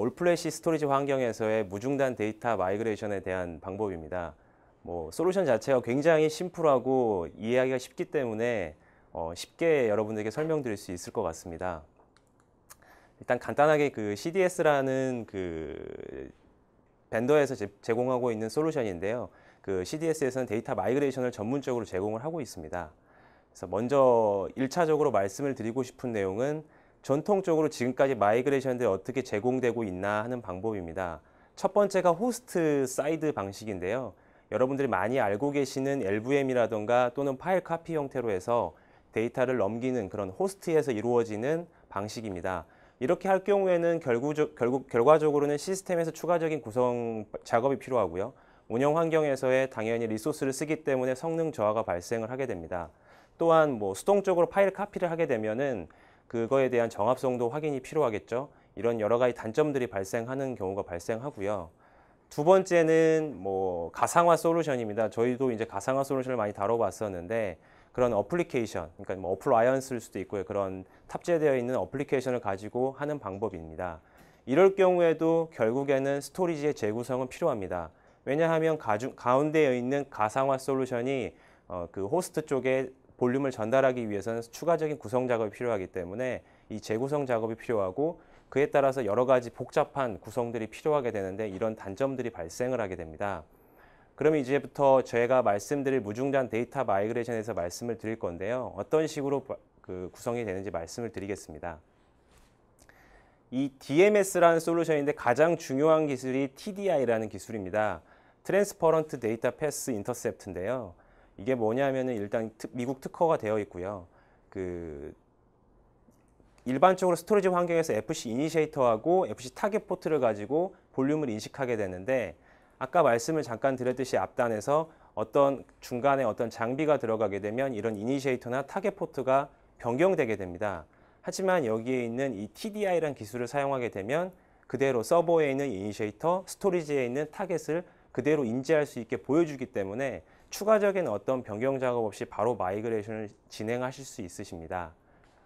올플래시 스토리지 환경에서의 무중단 데이터 마이그레이션에 대한 방법입니다. 뭐 솔루션 자체가 굉장히 심플하고 이해하기가 쉽기 때문에 어, 쉽게 여러분들에게 설명드릴 수 있을 것 같습니다. 일단 간단하게 그 CDS라는 그 벤더에서 제, 공하고 있는 솔루션인데요. 그 CDS에서는 데이터 마이그레이션을 전문적으로 제공을 하고 있습니다. 그래서 먼저 1차적으로 말씀을 드리고 싶은 내용은 전통적으로 지금까지 마이그레이션들이 어떻게 제공되고 있나 하는 방법입니다. 첫 번째가 호스트 사이드 방식인데요. 여러분들이 많이 알고 계시는 LVM이라던가 또는 파일 카피 형태로 해서 데이터를 넘기는 그런 호스트에서 이루어지는 방식입니다. 이렇게 할 경우에는 결국, 결국 결과적으로는 시스템에서 추가적인 구성 작업이 필요하고요. 운영 환경에서의 당연히 리소스를 쓰기 때문에 성능 저하가 발생을 하게 됩니다. 또한 뭐 수동적으로 파일 카피를 하게 되면은 그거에 대한 정합성도 확인이 필요하겠죠. 이런 여러 가지 단점들이 발생하는 경우가 발생하고요. 두 번째는 뭐 가상화 솔루션입니다. 저희도 이제 가상화 솔루션을 많이 다뤄봤었는데 그런 어플리케이션, 그러니까 뭐 어플라이언스일 수도 있고요. 그런 탑재되어 있는 어플리케이션을 가지고 하는 방법입니다. 이럴 경우에도 결국에는 스토리지의 재구성은 필요합니다. 왜냐하면 가중, 가운데에 있는 가상화 솔루션이 어, 그 호스트 쪽에 볼륨을 전달하기 위해서는 추가적인 구성 작업이 필요하기 때문에 이 재구성 작업이 필요하고 그에 따라서 여러 가지 복잡한 구성들이 필요하게 되는데 이런 단점들이 발생을 하게 됩니다. 그러면 이제부터 제가 말씀드릴 무중단 데이터 마이그레이션에서 말씀을 드릴 건데요. 어떤 식으로 그 구성이 되는지 말씀을 드리겠습니다. 이 DMS라는 솔루션인데 가장 중요한 기술이 TDI라는 기술입니다. 트랜스퍼런트 데이터 패스 인터셉트인데요. 이게 뭐냐면은 일단 미국 특허가 되어 있고요. 그 일반적으로 스토리지 환경에서 FC 이니시에이터하고 FC 타겟 포트를 가지고 볼륨을 인식하게 되는데 아까 말씀을 잠깐 드렸듯이 앞단에서 어떤 중간에 어떤 장비가 들어가게 되면 이런 이니시에이터나 타겟 포트가 변경되게 됩니다. 하지만 여기에 있는 이 TDI라는 기술을 사용하게 되면 그대로 서버에 있는 이니시에이터, 스토리지에 있는 타겟을 그대로 인지할 수 있게 보여주기 때문에 추가적인 어떤 변경 작업 없이 바로 마이그레이션을 진행하실 수 있으십니다.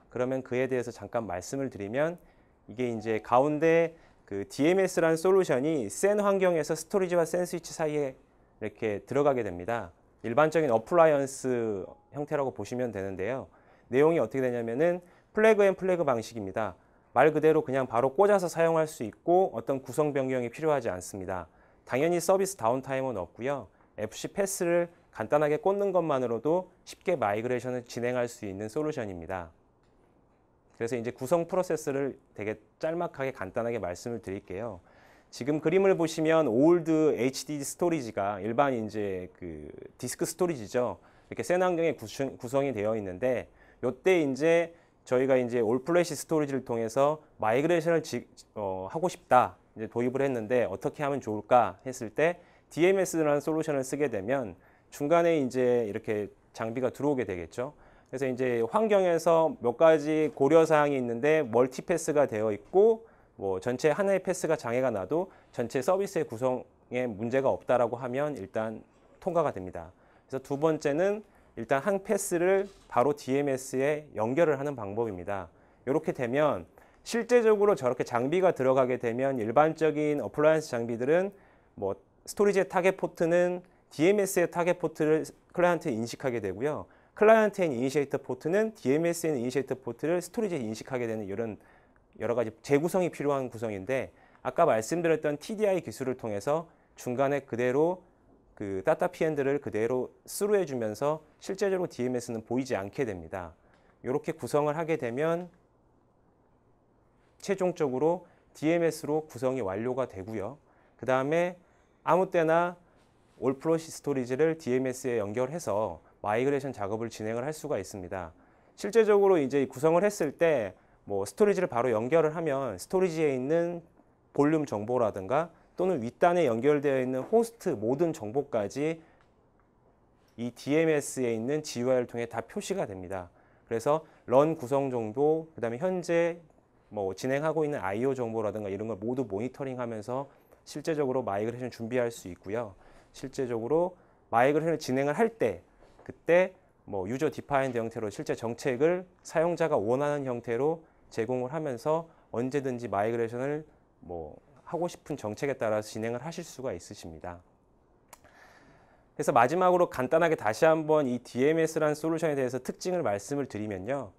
그러면 그에 대해서 잠깐 말씀을 드리면 이게 이제 가운데 그 DMS라는 솔루션이 센 환경에서 스토리지와 센 스위치 사이에 이렇게 들어가게 됩니다. 일반적인 어플라이언스 형태라고 보시면 되는데요. 내용이 어떻게 되냐면은 플래그 앤 플래그 방식입니다. 말 그대로 그냥 바로 꽂아서 사용할 수 있고 어떤 구성 변경이 필요하지 않습니다. 당연히 서비스 다운타임은 없고요. FC 패스를 간단하게 꽂는 것만으로도 쉽게 마이그레이션을 진행할 수 있는 솔루션입니다. 그래서 이제 구성 프로세스를 되게 짤막하게 간단하게 말씀을 드릴게요. 지금 그림을 보시면 올드 HDD 스토리지가 일반 이제 그 디스크 스토리지죠. 이렇게 센 환경에 구성이 되어 있는데 요때 이제 저희가 이제 올 플래시 스토리지를 통해서 마이그레이션을 지, 어, 하고 싶다. 이제 도입을 했는데 어떻게 하면 좋을까 했을 때 DMS라는 솔루션을 쓰게 되면 중간에 이제 이렇게 장비가 들어오게 되겠죠. 그래서 이제 환경에서 몇 가지 고려 사항이 있는데 멀티 패스가 되어 있고 뭐 전체 하나의 패스가 장애가 나도 전체 서비스의 구성에 문제가 없다라고 하면 일단 통과가 됩니다. 그래서 두 번째는 일단 한 패스를 바로 DMS에 연결을 하는 방법입니다. 이렇게 되면 실제적으로 저렇게 장비가 들어가게 되면 일반적인 어플라이언스 장비들은 뭐 스토리지의 타겟 포트는 DMS의 타겟 포트를 클라이언트에 인식하게 되고요. 클라이언트의 이니시에이터 포트는 DMS의 이니시에이터 포트를 스토리지에 인식하게 되는 이런 여러 가지 재구성이 필요한 구성인데 아까 말씀드렸던 TDI 기술을 통해서 중간에 그대로 그 따따 피엔드를 그대로 스루해 주면서 실제적으로 DMS는 보이지 않게 됩니다. 이렇게 구성을 하게 되면 최종적으로 DMS로 구성이 완료가 되고요. 그 다음에 아무 때나 올플로시 스토리지를 DMS에 연결해서 마이그레이션 작업을 진행을 할 수가 있습니다. 실제적으로 이제 구성을 했을 때 뭐 스토리지를 바로 연결을 하면 스토리지에 있는 볼륨 정보라든가 또는 윗단에 연결되어 있는 호스트 모든 정보까지 이 DMS에 있는 GUI를 통해 다 표시가 됩니다. 그래서 런 구성 정도, 그 다음에 현재 뭐 진행하고 있는 IO 정보라든가 이런 걸 모두 모니터링하면서 실제적으로 마이그레이션 준비할 수 있고요. 실제적으로 마이그레이션을 진행을 할 때 그때 뭐 유저 디파인드 형태로 실제 정책을 사용자가 원하는 형태로 제공을 하면서 언제든지 마이그레이션을 뭐 하고 싶은 정책에 따라서 진행을 하실 수가 있으십니다. 그래서 마지막으로 간단하게 다시 한번 이 DMS라는 솔루션에 대해서 특징을 말씀을 드리면요.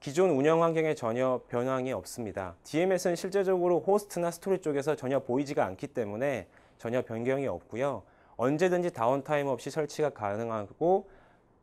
기존 운영 환경에 전혀 변형이 없습니다. DMS는 실제적으로 호스트나 스토리 쪽에서 전혀 보이지가 않기 때문에 전혀 변경이 없고요. 언제든지 다운타임 없이 설치가 가능하고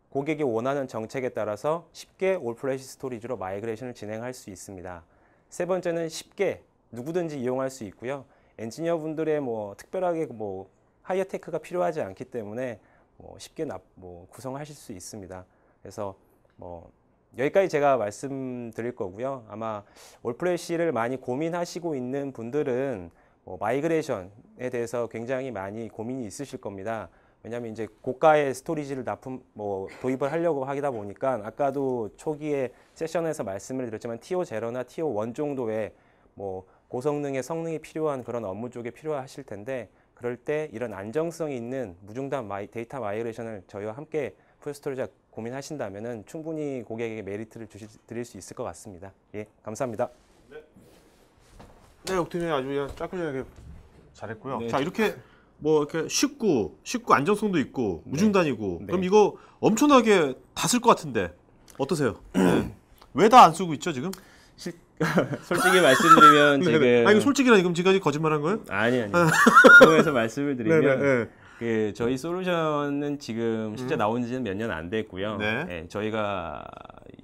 고객이 원하는 정책에 따라서 쉽게 올플래시 스토리지로 마이그레이션을 진행할 수 있습니다. 세 번째는 쉽게 누구든지 이용할 수 있고요. 엔지니어 분들의 뭐 특별하게 뭐 하이어 테크가 필요하지 않기 때문에 뭐 쉽게 납, 뭐 구성하실 수 있습니다. 그래서 뭐 여기까지 제가 말씀드릴 거고요. 아마 올플래시를 많이 고민하시고 있는 분들은 뭐 마이그레이션에 대해서 굉장히 많이 고민이 있으실 겁니다. 왜냐하면 이제 고가의 스토리지를 납품 뭐 도입을 하려고 하다 보니까 아까도 초기에 세션에서 말씀을 드렸지만 티오 제로나 티오 원 정도의 뭐 고성능의 성능이 필요한 그런 업무 쪽에 필요하실 텐데 그럴 때 이런 안정성이 있는 무중단 데이터 마이그레이션을 저희와 함께 풀스토리자 고민하신다면은 충분히 고객에게 메리트를 주실, 드릴 수 있을 것 같습니다. 예, 감사합니다. 네, 옥테님 아주 그냥 짜끌리게 잘했고요. 네, 자, 이렇게 뭐 이렇게 쉽고 쉽고 안정성도 있고 무중단이고 네. 그럼 이거 엄청나게 다 쓸 것 같은데 어떠세요? 네. 왜다 안 쓰고 있죠 지금? 솔직히 말씀드리면 네, 지금 네. 아 이거 솔직히라 지금 지금까지 거짓말한 거예요? 아니 아니. 그거에서 말씀을 드리면 네, 네, 네. 그 저희 솔루션은 지금 실제 나온 지는 몇 년 안 됐고요. 네. 예, 저희가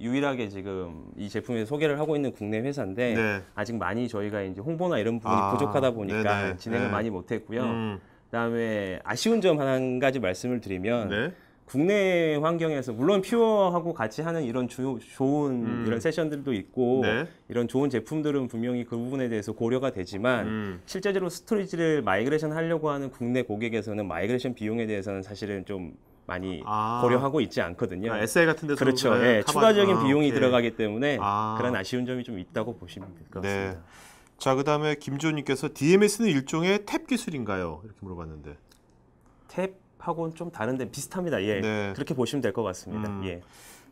유일하게 지금 이 제품에 소개를 하고 있는 국내 회사인데 네. 아직 많이 저희가 이제 홍보나 이런 부분이 아, 부족하다 보니까 네네. 진행을 네. 많이 못했고요. 음, 그다음에 아쉬운 점 한 가지 말씀을 드리면 네. 국내 환경에서 물론 퓨어하고 같이 하는 이런 주, 좋은 음. 이런 세션들도 있고 네. 이런 좋은 제품들은 분명히 그 부분에 대해서 고려가 되지만 음. 실제로 스토리지를 마이그레이션 하려고 하는 국내 고객에서는 마이그레이션 비용에 대해서는 사실은 좀 많이 아. 고려하고 있지 않거든요. 아, SI 같은 데서 그렇죠. 네, 예, 커버- 추가적인 아, 비용이 오케이. 들어가기 때문에 아. 그런 아쉬운 점이 좀 있다고 보시면 될것 네. 같습니다. 자, 그다음에 김조님께서 DMS는 일종의 탭 기술인가요? 이렇게 물어봤는데. 탭 하고는 좀 다른데 비슷합니다. 예. 네. 그렇게 보시면 될 것 같습니다. 음. 예.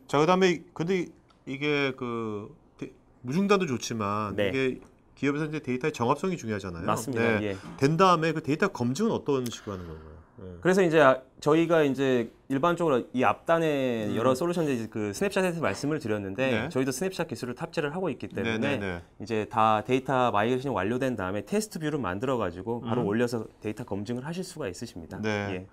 자, 그다음에 근데 이게 그 데- 무중단도 좋지만 네. 이게 기업에서 이제 데이터의 정합성이 중요하잖아요. 맞습니다. 네. 예. 된 다음에 그 데이터 검증은 어떤 식으로 하는 건가요? 네. 그래서 이제 아- 저희가 이제 일반적으로 이 앞단에 여러 솔루션들 그 스냅샷에서 말씀을 드렸는데 음. 네. 저희도 스냅샷 기술을 탑재를 하고 있기 때문에 네, 네, 네. 이제 다 데이터 마이그레이션이 완료된 다음에 테스트 뷰를 만들어 가지고 바로 음. 올려서 데이터 검증을 하실 수가 있으십니다. 네. 예.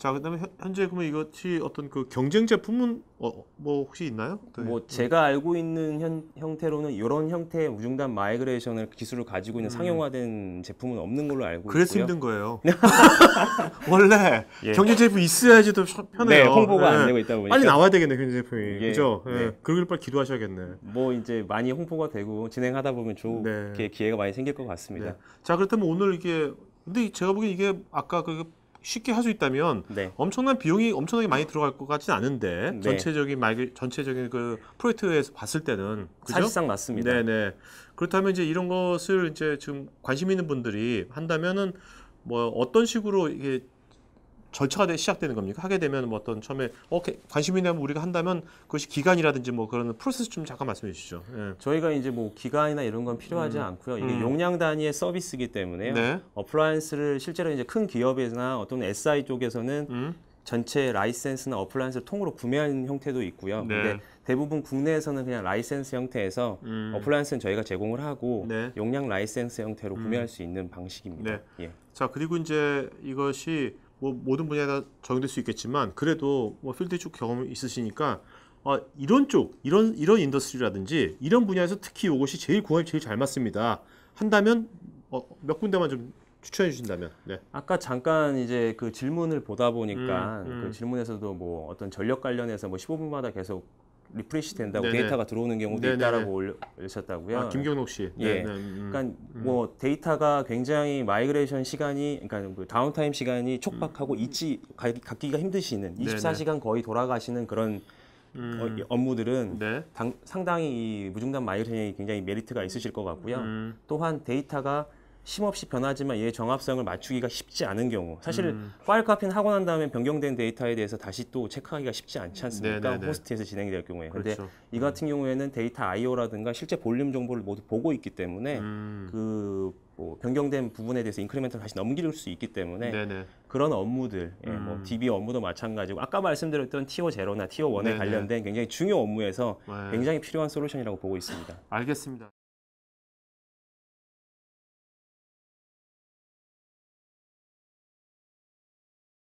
자, 그다음에 현- 현재 그러면 이것이 어떤 그 경쟁 제품은 어, 뭐 혹시 있나요? 네. 뭐 제가 알고 있는 현, 형태로는 이런 형태의 무중단 마이그레이션을 기술을 가지고 있는 상용화된 제품은 없는 걸로 알고 음. 그래서 있고요. 힘든 거예요. 원래 예. 경쟁 제품 있어야지 더 편해요. 네, 홍보가 네. 안 되고 있다 보니까 빨리 나와야 되겠네 경쟁 제품이. 예, 그죠? 예. 네. 그러길 빨리 기도하셔야겠네. 뭐 이제 많이 홍보가 되고 진행하다 보면 좋게 네. 기회가 많이 생길 것 같습니다. 네. 자 그렇다면 오늘 이게 근데 제가 보기엔 이게 아까 그 쉽게 할 수 있다면 네. 엄청난 비용이 엄청나게 많이 들어갈 것 같지는 않은데 네. 전체적인 말 전체적인 그 프로젝트에서 봤을 때는 그죠? 사실상 맞습니다. 네네. 그렇다면 이제 이런 것을 이제 지금 관심 있는 분들이 한다면은 뭐 어떤 식으로 이게 절차가 돼- 시작되는 겁니까? 하게 되면 뭐 어떤 처음에 어 게- 관심 있는 우리가 한다면 그것이 기간이라든지 뭐 그런 프로세스 좀 잠깐 말씀해 주시죠. 예. 저희가 이제 뭐 기간이나 이런 건 필요하지 않고요. 이게 음. 용량 단위의 서비스이기 때문에요. 네. 어플라이언스를 실제로 이제 큰 기업이나 어떤 SI 쪽에서는 음. 전체 라이센스나 어플라이언스를 통으로 구매하는 형태도 있고요. 네. 근데 대부분 국내에서는 그냥 라이센스 형태에서 음. 어플라이언스는 저희가 제공을 하고 네. 용량 라이센스 형태로 구매할 수 있는 방식입니다. 네. 예. 자 그리고 이제 이것이 뭐 모든 분야에 다 적용될 수 있겠지만 그래도 뭐 필드 쪽 경험이 있으시니까 어, 이런 쪽 이런 이런 인더스트리라든지 이런 분야에서 특히 이것이 제일 궁합이 제일 잘 맞습니다 한다면 어, 몇 군데만 좀 추천해 주신다면 네. 아까 잠깐 이제 그 질문을 보다 보니까 음, 음. 그 질문에서도 뭐 어떤 전력 관련해서 뭐 15분마다 계속 리프레시 된다고 네네. 데이터가 들어오는 경우도 네네네. 있다라고 올리셨다고요. 아, 김경록 씨 예. 네, 네, 음. 그러니까 뭐 데이터가 굉장히 마이그레이션 시간이 그러니까 그 다운타임 시간이 촉박하고 잊지 가- 갖기가 힘드시는 음. 네네. 24시간 거의 돌아가시는 그런 음. 어, 업무들은 네. 당- 상당히 이 무중단 마이그레이션이 굉장히 메리트가 있으실 것 같고요. 음. 또한 데이터가 쉼없이 변하지만 얘의 정합성을 맞추기가 쉽지 않은 경우 사실 음. 파일 카피는 하고 난 다음에 변경된 데이터에 대해서 다시 또 체크하기가 쉽지 않지 않습니까? 네네네. 호스트에서 진행이 될 경우에. 근데 그렇죠. 이 같은 경우에는 데이터 IO라든가 실제 볼륨 정보를 모두 보고 있기 때문에 음. 그뭐 변경된 부분에 대해서 인크리멘트를 다시 넘길 수 있기 때문에 네네. 그런 업무들, 예, 음. 뭐 DB 업무도 마찬가지고 아까 말씀드렸던 티어 제로나 티어 원에. 관련된 굉장히 중요 업무에서 네. 굉장히 필요한 솔루션이라고 보고 있습니다. 알겠습니다.